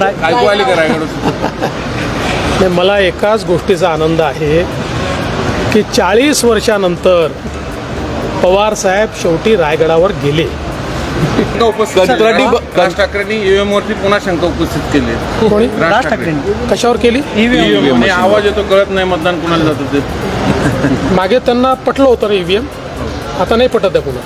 ऐकू आली का रायगड मला एकाच गोष्टीचा आनंद आहे की चाळीस वर्षानंतर पवार साहेब शेवटी रायगडावर गेले. राज ठाकरेंनी ईव्हीएम वरती पुन्हा शंका उपस्थित केली. राज ठाकरे. कशावर केली? ईव्हीएम आणि आवाज येतो कळत नाही मतदान कुणाला जात होते मागे त्यांना पटलं होतं ना ईव्हीएम आता नाही पटत आहे पुन्हा.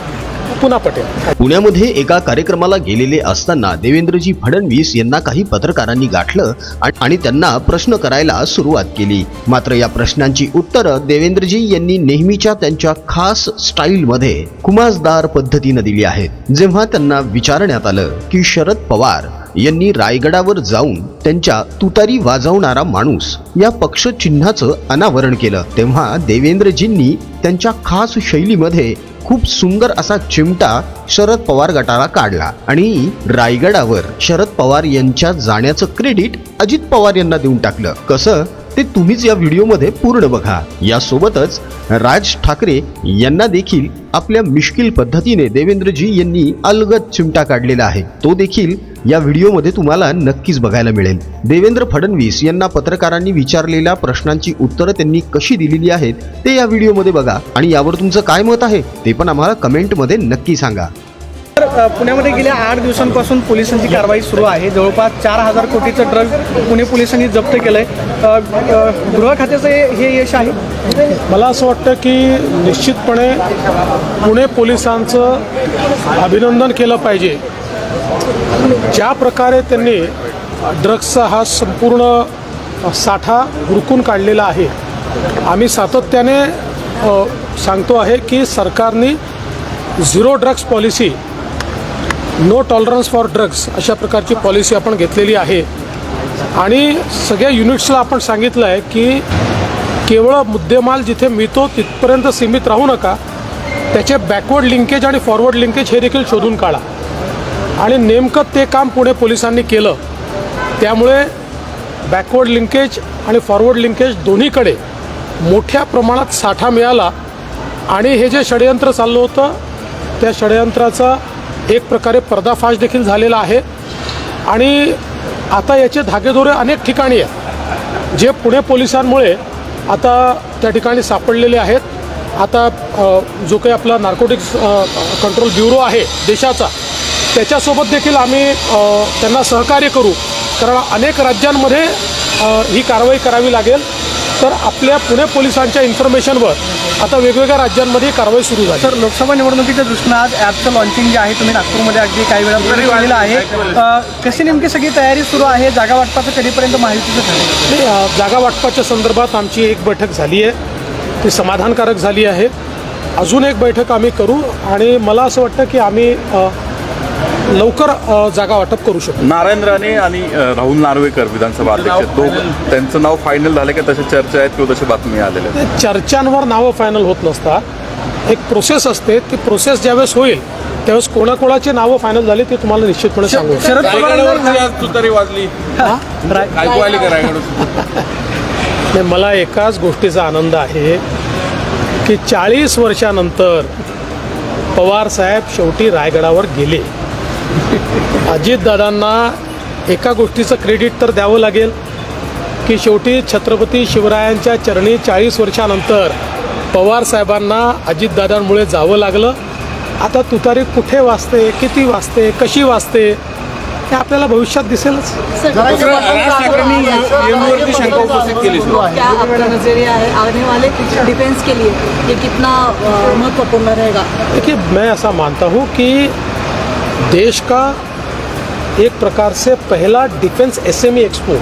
पुन्हा पटेल. पुण्यामध्ये एका कार्यक्रमाला गेलेले असताना देवेंद्रजी फडणवीस यांना काही पत्रकारांनी गाठलं आणि त्यांना प्रश्न करायला सुरुवात केली. मात्र या प्रश्नांची उत्तरं देवेंद्रजी यांनी नेहमीच्या त्यांच्या खास स्टाईलमध्ये खुमासदार पद्धतीनं दिली आहेत. जेव्हा त्यांना विचारण्यात आलं की शरद पवार यांनी रायगडावर जाऊन त्यांच्या तुतारी वाजवणारा माणूस या पक्ष चिन्हाचं अनावरण केलं तेव्हा देवेंद्रजींनी त्यांच्या खास शैलीमध्ये खूप सुंदर असा चिमटा शरद पवार गटाला काढला. आणि रायगडावर शरद पवार यांच्या जाण्याचं क्रेडिट अजित पवार यांना देऊन टाकलं. कसं? ते तुम्हीच या व्हिडिओमध्ये पूर्ण बघा. यासोबतच राज ठाकरे यांना देखील आपल्या मिश्किल पद्धतीने देवेंद्रजी यांनी अलगद चिमटा काढलेला आहे. तो देखील या व्हिडिओमध्ये तुम्हाला नक्कीच बघायला मिळेल. देवेंद्र फडणवीस यांना पत्रकारांनी विचारलेल्या प्रश्नांची उत्तरं त्यांनी कशी दिलेली आहेत ते या व्हिडिओमध्ये बघा. आणि यावर तुमचं काय मत आहे ते पण आम्हाला कमेंटमध्ये नक्की सांगा. अ, पुण्यामध्ये गेल्या आठ दिवसांपासून पोलिसांची कारवाई सुरू आहे. जवळपास चार हजार कोटीचं ड्रग पुणे पोलिसांनी जप्त केलं आहे गृह खात्याचं हे यश आहे? मला असं वाटतं की निश्चितपणे पुणे पोलिसांचं अभिनंदन केलं पाहिजे. ज्या प्रकारे त्यांनी ड्रग्सचा हा संपूर्ण साठा हुडकून काढलेला आहे आम्ही सातत्याने सांगतो आहे की सरकारने zero drugs policy no tolerance for drugs अशा प्रकारची पॉलिसी आपण घेतलेली आहे. आणि सगळ्या युनिट्सला आपण सांगितलं आहे की केवळ मुद्देमाल जिथे मिळतो तिथपर्यंत सीमित राहू नका त्याचे बॅकवर्ड लिंकेज आणि फॉरवर्ड लिंकेज हे देखील शोधून काढा. आणि नेमकं ते काम पुणे पोलिसांनी केलं. त्यामुळे बॅकवर्ड लिंकेज आणि फॉरवर्ड लिंकेज दोन्हीकडे मोठ्या प्रमाणात साठा मिळाला. आणि हे जे षडयंत्र चाललं होतं त्या षडयंत्राचा एक प्रकारे पर्दाफाश देखील झालेला आहे. आणि आता याचे धागेदोरे अनेक ठिकाणी आहेत जे पुणे पोलिसांमुळे आता त्या ठिकाणी सापडलेले आहेत. आता जो काही आपला नार्कोटिक्स कंट्रोल ब्युरो आहे देशाचा त्याच्यासोबत देखील आम्ही त्यांना सहकार्य करू. कारण अनेक राज्यांमध्ये ही कारवाई करावी लागेल. तर आपल्या पुणे पोलिसांच्या इन्फॉर्मेशनवर आता वेगवेगळ्या राज्यांमध्ये ही कारवाई सुरू झाली. सर लोकसभा निवडणुकीच्या दृष्टीनं आज ॲपचं लॉन्चिंग जे आहे तुम्ही नागपूरमध्ये अगदी काही वेळापूर्वी केलेलं आहे. कशी नेमकी सगळी तयारी सुरू आहे? जागा वाटपाचं कधीपर्यंत माहितीचं झालं नाही, जागा वाटपाच्या संदर्भात आमची एक बैठक झाली आहे. ती समाधानकारक झाली आहे. अजून एक बैठक आम्ही करू आणि मला असं वाटतं की आम्ही लवकर जागा वाटप करू शकतो नारायण राणे आणि राहुल नार्वेकर विधानसभा अध्यक्ष दोघं त्यांचं नाव फायनल झालं का तशा चर्चा आहेत किंवा तशा बातमी आलेल्या चर्चांवर नावं फायनल होत नसतात. एक प्रोसेस असते. ती प्रोसेस ज्यावेळेस होईल त्यावेळेस कोणाकोणाची नावं फायनल झाली ते तुम्हाला निश्चितपणे सांगू. शरद तुतारी वाजली. ऐकू आली का रायगड? नाही मला एकाच गोष्टीचा आनंद आहे की चाळीस वर्षानंतर पवार साहेब शेवटी रायगडावर गेले. अजितदादांना एका गोष्टीचं क्रेडिट तर द्यावं लागेल की शेवटी छत्रपती शिवरायांच्या चरणी चाळीस वर्षानंतर पवार साहेबांना अजितदादांमुळे जावं लागलं. आता तुतारी कुठे वाचते किती वाचते कशी वाचते हे आपल्याला भविष्यात दिसेलच. है देखिए मैं ऐसा मानता हूँ कि देश का एक प्रकार से पहला डिफेंस एसएमई एक्सपो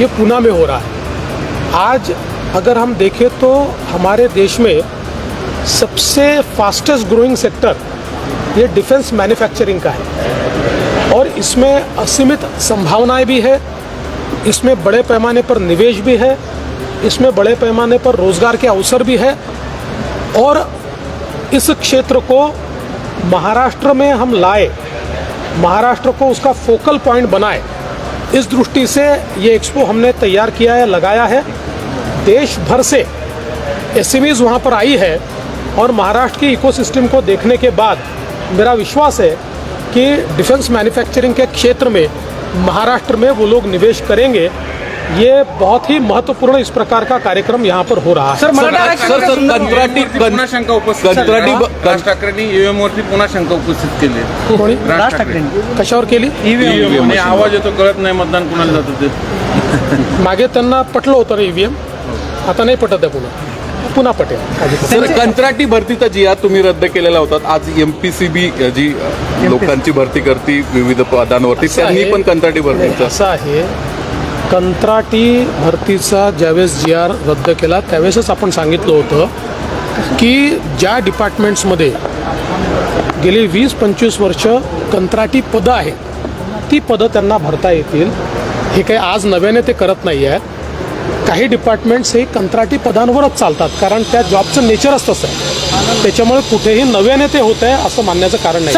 ये पूना में हो रहा है। आज अगर हम देखें तो हमारे देश में सबसे फास्टेस्ट ग्रोइंग सेक्टर ये डिफेंस मैन्युफैक्चरिंग का है। और इसमें असीमित संभावनाएँ भी है, इसमें बड़े पैमाने पर निवेश भी है, इसमें बड़े पैमाने पर रोज़गार के अवसर भी है और इस क्षेत्र को महाराष्ट्र में हम लाए महाराष्ट्र को उसका फोकल पॉइंट बनाए। इस दृष्टि से ये एक्सपो हमने तैयार किया है लगाया है। देश भर से एस वहाँ पर आई है और महाराष्ट्र की इकोसिस्टम को देखने के बाद मेरा विश्वास है कि डिफेंस मैन्युफैक्चरिंग के क्षेत्र में, महाराष्ट्र में वो लोग निवेश करेंगे। ये बहुत ही महत्त्वपूर्ण इस प्रकार का कार्यक्रम यहाँ पर हो रहा है। सर सर सर कंत्राटी पुन्हा शंका उपस्थित कंत्राटी. राज ठाकरेंनी ईव्हीएम वरती पुन्हा शंका उपस्थित केली. कोणी? राज ठाकरेंनी. कशावर केली? आणि आवाज येतो कळत नाही मतदान कुणाला जातं ते. मागे त्यांना पटलं होतं ना ईव्हीएम. आता नाही पटत आहे पुन्हा. पुन्हा पटेल. सर कंत्राटी भरतीचा जी आज तुम्ही रद्द केलेला होता. आज M P C B G लोकांची भरती करती विविध पदांवरती त्यांनी. पण कंत्राटी भरतीचा. असं आहे. कंत्राटी भरतीचा ज्यावेळेस जी आर रद्द केला त्यावेळेसच आपण सांगितलं होतं की ज्या डिपार्टमेंट्समध्ये गेली वीस पंचवीस वर्ष कंत्राटी पदं आहेत ती पदं त्यांना भरता येतील. हे काही आज नव्याने ते करत नाही आहेत. काही डिपार्टमेंट्स हे कंत्राटी पदांवरच चालतात कारण त्या जॉबचं नेचरच तसं आहे. त्याच्यामुळे कुठेही नव्याने ते होत आहे असं मानण्याचं कारण नाही.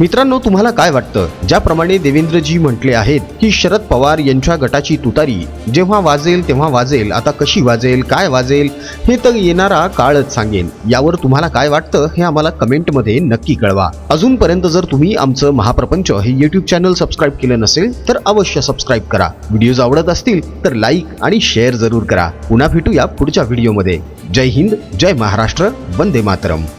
मित्रांनो तुम्हाला काय वाटतं? ज्याप्रमाणे देवेंद्रजी म्हटले आहेत की शरद पवार यांच्या गटाची तुतारी जेव्हा वाजेल तेव्हा वाजेल आता कशी वाजेल काय वाजेल हे तर येणारा काळच सांगेल यावर तुम्हाला काय वाटतं हे आम्हाला कमेंटमध्ये नक्की कळवा. अजूनपर्यंत जर तुम्ही आमचं महाप्रपंच हे यूट्यूब चॅनल सबस्क्राईब केलं नसेल तर अवश्य सबस्क्राईब करा. व्हिडिओज आवडत असतील तर लाईक आणि शेअर जरूर करा. पुन्हा भेटूया पुढच्या व्हिडिओमध्ये. जय हिंद जय महाराष्ट्र वंदे मातरम.